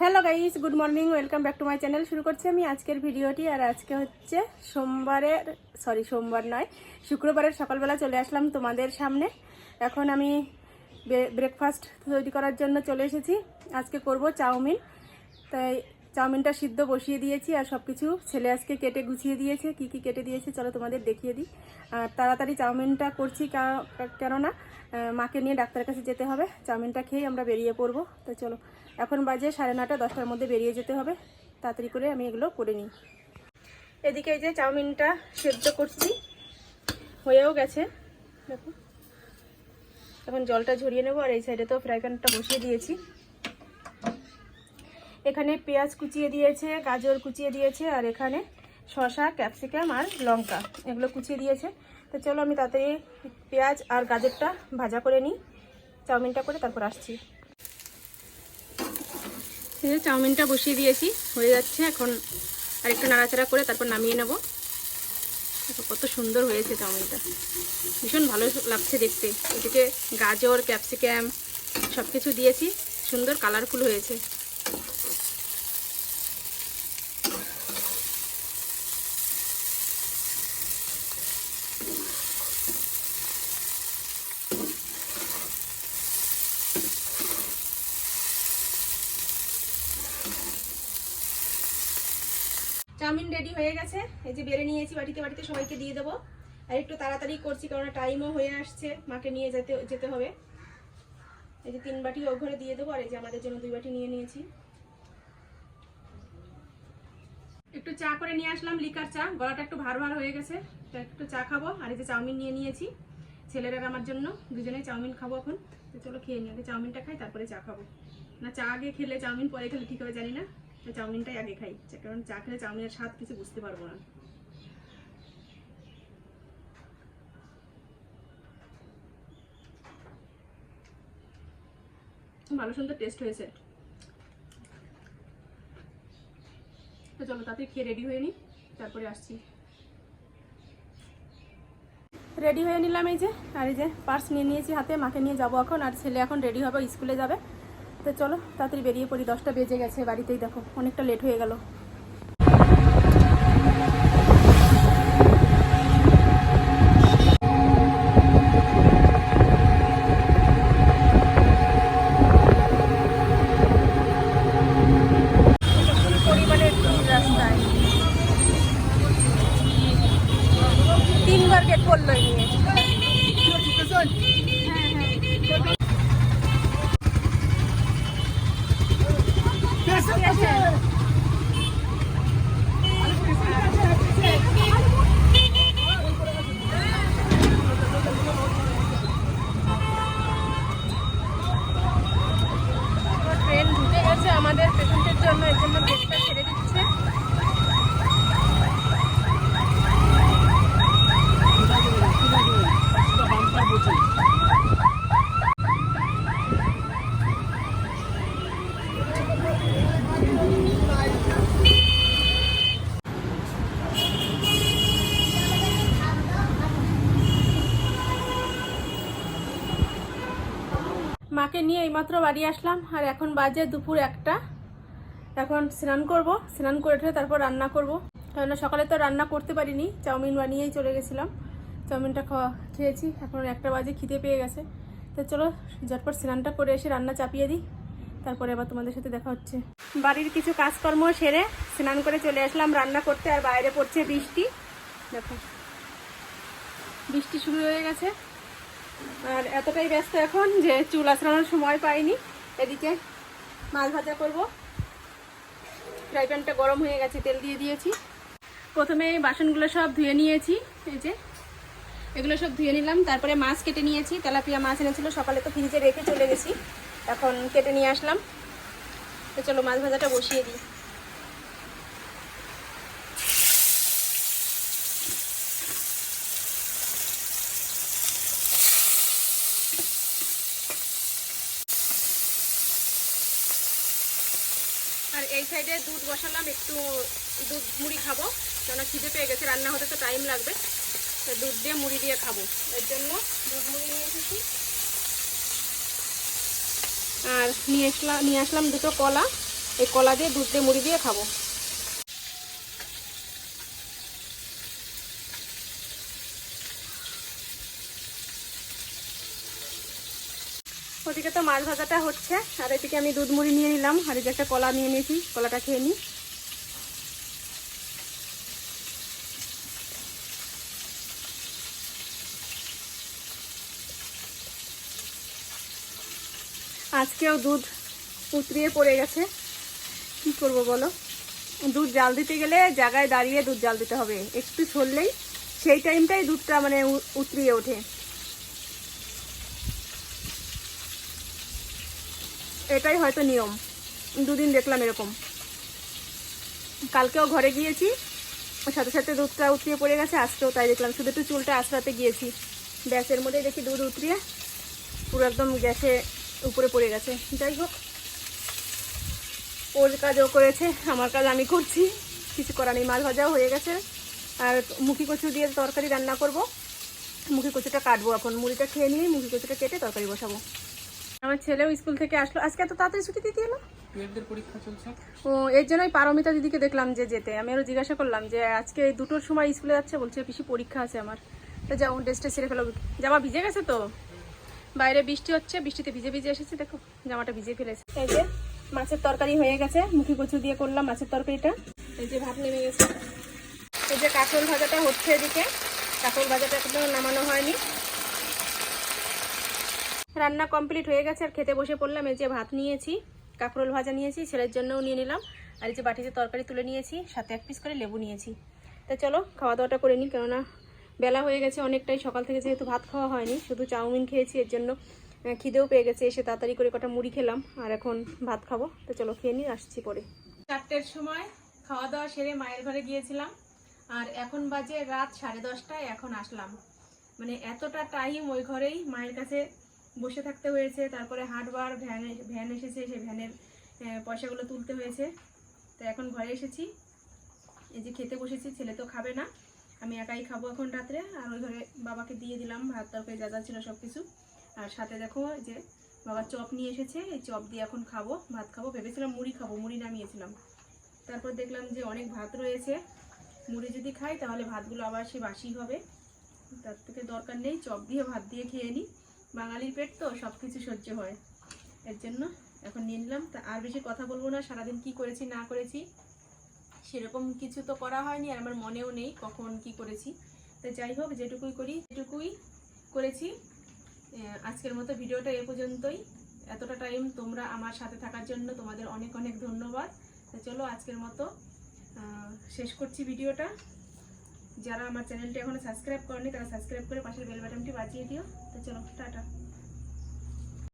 Hello guys good morning welcome back to my channel শুরু করছি আমি আজকের ভিডিওটি। আর আজকে হচ্ছে সোমবারের সরি সোমবার নয়, শুক্রবারের সকালবেলা চলে আসলাম তোমাদের সামনে। এখন আমি ব্রেকফাস্ট তৈরি করার জন্য চলে এসেছি। আজকে করব চাউমিন। তাই চাউমিনটা সিদ্ধ বসিয়ে দিয়েছি আর সব কিছু ছেলে আজকে কেটে গুছিয়ে দিয়েছে। কি কি কেটে দিয়েছে চলো তোমাদের দেখিয়ে দিই। আর তাড়াতাড়ি চাউমিনটা করছি কেননা মাকে নিয়ে ডাক্তারের কাছে যেতে হবে। চাউমিনটা খেয়েই আমরা বেরিয়ে পড়ব। তো চলো, এখন বাজে সাড়ে নটা দশটার মধ্যে বেরিয়ে যেতে হবে। তাড়াতাড়ি করে আমি এগুলো করে নিই। এদিকে এই যে চাউমিনটা সেদ্ধ করছি, হয়েও গেছে। দেখো, এখন জলটা ঝরিয়ে নেব আর এই সাইডে তো ফ্রাই প্যানটা বসিয়ে দিয়েছি। এখানে পেঁয়াজ কুচিয়ে দিয়েছে, গাজর কুচিয়ে দিয়েছে, আর এখানে শসা, ক্যাপসিকাম আর লঙ্কা এগুলো কুচিয়ে দিয়েছে। তো চলো আমি তাড়াতাড়ি পেঁয়াজ আর গাজরটা ভাজা করে নিই। চাউমিনটা করে তারপর আসছি। চাউমিনটা বসিয়ে দিয়েছি, হয়ে যাচ্ছে এখন আর একটু নাড়াচাড়া করে তারপর নামিয়ে নেব। কত সুন্দর হয়েছে চাউমিনটা। ভীষণ ভালো লাগছে দেখতে। এদিকে গাজর, ক্যাপসিকাম সব কিছু দিয়েছি। সুন্দর, কালারফুল হয়েছে। চাউমিন রেডি হয়ে গেছে। এই যে বেড়ে নিয়েছি বাটিতে বাটিতে সবাইকে দিয়ে দেবো। আর একটু তাড়াতাড়ি করছি কারণ টাইমও হয়ে আসছে। মাকে নিয়ে যেতে যেতে হবে। এই যে তিন বাটি ও ঘরে দিয়ে দেবো, আর এই যে আমাদের জন্য দুই বাটি নিয়ে নিয়েছি। একটু চা করে নিয়ে আসলাম, লিকার চা। গলাটা একটু ভার ভার হয়ে গেছে। তো একটু চা খাব, আর এই যে চাউমিন নিয়ে নিয়েছি। ছেলেরা আমার জন্য, দুজনেই চাউমিন খাব এখন। তো চলো খেয়ে নিই, আগে চাউমিনটা খাই, তারপরে চা খাব। না, চা আগে খেলে চাউমিন, পরে খেলে ঠিক হবে, জানি না। চাউমিনটাই আগে খাই, কারণ চা খেলে চাউমিনের স্বাদ কিছু বুঝতে পারব না। ভালো, সুন্দর টেস্ট হয়েছে। তো চলো তাতে খেয়ে রেডি হয়ে নিই তারপরে আসছি। রেডি হয়ে নিলাম এই যে, আর এই যে পার্স নিয়ে নিয়েছি হাতে, মাকে নিয়ে যাব এখন, আর ছেলে এখন রেডি হবে স্কুলে যাবে। তো চলো, তাড়াতাড়ি বেরিয়ে পড়ি, দশটা বেজে গেছে বাড়িতেই, দেখো, অনেকটা লেট হয়ে গেল। তিনবার গেট এই নিয়ে। মাকে নিয়ে এইমাত্র বাড়ি আসলাম, আর এখন বাজে দুপুর একটা। এখন স্নান করব, স্নান করে উঠে তারপর রান্না করব। কারণ সকালে তো রান্না করতে পারিনি, চাউমিন বানিয়েই চলে গেছিলাম। চাউমিনটা খাওয়া খেয়েছি, এখন একটা বাজে খিদে পেয়ে গেছে। তো চলো, ঝটপট স্নানটা করে এসে রান্না চাপিয়ে দিই, তারপরে আবার তোমাদের সাথে দেখা হচ্ছে। বাড়ির কিছু কাজকর্ম সেরে স্নান করে চলে আসলাম, রান্না করতে, আর বাইরে পড়ছে বৃষ্টি। দেখো, বৃষ্টি শুরু হয়ে গেছে। আর এতটাই ব্যস্ত এখন যে চুল আঁচড়ানোর সময় পাইনি। এদিকে মাছ ভাজা করব। ফ্রাই প্যানটা গরম হয়ে গেছে, তেল দিয়ে দিয়েছি। প্রথমে বাসনগুলো সব ধুয়ে নিয়েছি, এই যে। এগুলো সব ধুয়ে নিলাম, তারপরে মাছ কেটে নিয়েছি। তেলাপিয়া মাছ এনেছিল, সকালে তো ফ্রিজে রেখে চলে গেছি। এখন কেটে নিয়ে আসলাম। তো চলো মাছ ভাজাটা বসিয়ে দিই। এই সাইডে দুধ বসালাম, একটু দুধ মুড়ি খাব। কেন খিদে পেয়ে গেছে, রান্না হতে তো টাইম লাগবে। তো দুধ দিয়ে মুড়ি দিয়ে খাব। এর জন্য দুধ মুড়ি নিয়ে এসেছি। আর নিয়ে আসলাম নিয়ে আসলাম দুটো কলা। এই কলা দিয়ে দুধ দিয়ে মুড়ি দিয়ে খাব। ওদিকে তো মাছ ভাজাটা হচ্ছে, আর এদিকে আমি দুধ মুড়ি নিয়ে নিলাম, আর যে একটা কলা নিয়ে নিয়েছি, কলাটা খেয়ে নিই। আজকেও দুধ উতরিয়ে পড়ে গেছে। কি করব বলো? দুধ জাল দিতে গেলে জায়গায় দাঁড়িয়ে দুধ জাল দিতে হবে। একটু ছড়লেই সেই টাইমটাই দুধটা মানে উতরিয়ে ওঠে। এটাই হয়তো নিয়ম। দুদিন দেখলাম এরকম। কালকেও ঘরে গিয়েছি, সাথে সাথে দুধটা উতরিয়ে পড়ে গেছে, আজকেও তাই দেখলাম। শুধু একটু চুলটা আশরাতে গিয়েছি। গ্যাসের মধ্যে দেখি দুধ উতরিয়ে পুরো একদম গ্যাসে উপরে পড়ে গেছে। যাই হোক, ওর কাজও করেছে, আমার কাজ আমি করছি। কিছু করার নেই, মাল ভাজাও হয়ে গেছে। আর মুখি কচু দিয়ে তরকারি রান্না করব। মুখি কচুটা কাটবো এখন। মুড়িটা খেয়ে নিয়ে মুখি কচুটা কেটে তরকারি বসাবো। আমার ছেলেও স্কুল থেকে আসলো। আজকে এত তাড়াতাড়ি ছুটি দিতে এলো? ও এর জন্যই পারমিতা দিদিকে দেখলাম যে যেতে। আমি আরও জিজ্ঞাসা করলাম যে আজকে দুটোর সময় স্কুলে যাচ্ছে? বলছে পিসি পরীক্ষা আছে আমার। তো যাও ড্রেসটা ছেড়ে ফেলো। জামা ভিজে গেছে তো? বাইরে বৃষ্টি হচ্ছে বৃষ্টিতে ভিজে ভিজে এসেছে দেখো জামাটা ভিজে ফেলেছে। এই যে মাছের তরকারি হয়ে গেছে। মুখি কচু দিয়ে করলাম মাছের তরকারিটা। এই যে ভাত নেমে গেছে। এই যে কাঁকরোল ভাজাটা হচ্ছে এদিকে। কাঁকরোল ভাজাটা এখনও নামানো হয়নি। রান্না কমপ্লিট হয়ে গেছে, আর খেতে বসে পড়লাম। এই যে ভাত নিয়েছি, কাঁকরোল ভাজা নিয়েছি, ছেলের জন্যও নিয়ে নিলাম। আর এই যে বাটিতে তরকারি তুলে নিয়েছি, সাথে এক পিস করে লেবু নিয়েছি। তো চলো খাওয়া দাওয়াটা করে নিই কেননা বেলা হয়ে গেছে অনেকটাই, সকাল থেকে যেহেতু ভাত খাওয়া হয়নি, শুধু চাউমিন খেয়েছি, এর জন্য খিদেও পেয়ে গেছে, এসে তাড়াতাড়ি করে কটা মুড়ি খেলাম, আর এখন ভাত খাব। তো চলো, খেয়ে নিই আসছি পরে। চারটের সময় খাওয়া দাওয়া সেরে মায়ের ঘরে গিয়েছিলাম, আর এখন বাজে রাত সাড়ে দশটায় এখন আসলাম। মানে এতটা টাইম ওই ঘরেই মায়ের কাছে বসে থাকতে হয়েছে, তারপরে হাটবার ভ্যান ভ্যান এসেছে, সেই ভ্যানের পয়সাগুলো তুলতে হয়েছে। তো এখন ঘরে এসেছি। এই যে খেতে বসেছি, ছেলে তো খাবে না। আমি একাই খাব এখন রাত্রে। আর ওই ঘরে বাবাকে দিয়ে দিলাম, ভাত, তরকারি, যা যা ছিল সব কিছু আর সাথে দেখো যে বাবা চপ নিয়ে এসেছে, এই চপ দিয়ে এখন খাব, ভাত খাব। ভেবেছিলাম মুড়ি খাব, মুড়ি নামিয়েছিলাম। তারপর দেখলাম যে অনেক ভাত রয়েছে। মুড়ি যদি খাই, তাহলে ভাতগুলো আবার সে বাসি হবে। তার থেকে দরকার নেই, চপ দিয়ে ভাত দিয়ে খেয়ে নিই বাঙালির পেট তো সব কিছু সহ্য হয়। এর জন্য এখন নিয়ে নিলাম। তা আর বেশি কথা বলব না, সারাদিন কি করেছি, না করেছি, সেরকম কিছু তো করা হয়নি আর আমার মনেও নেই কখন কি করেছি। তো যাই হোক, যেটুকুই করি যেটুকুই করেছি। আজকের মতো ভিডিওটা এ পর্যন্তই। এতটা টাইম তোমরা আমার সাথে থাকার জন্য তোমাদের অনেক অনেক ধন্যবাদ। তো চলো আজকের মতো শেষ করছি ভিডিওটা। যারা আমার চ্যানেলটি এখনও সাবস্ক্রাইব করেনি তারা সাবস্ক্রাইব করে পাশের বেল বাটনটি বাজিয়ে দিও। তো চলো, টাটা।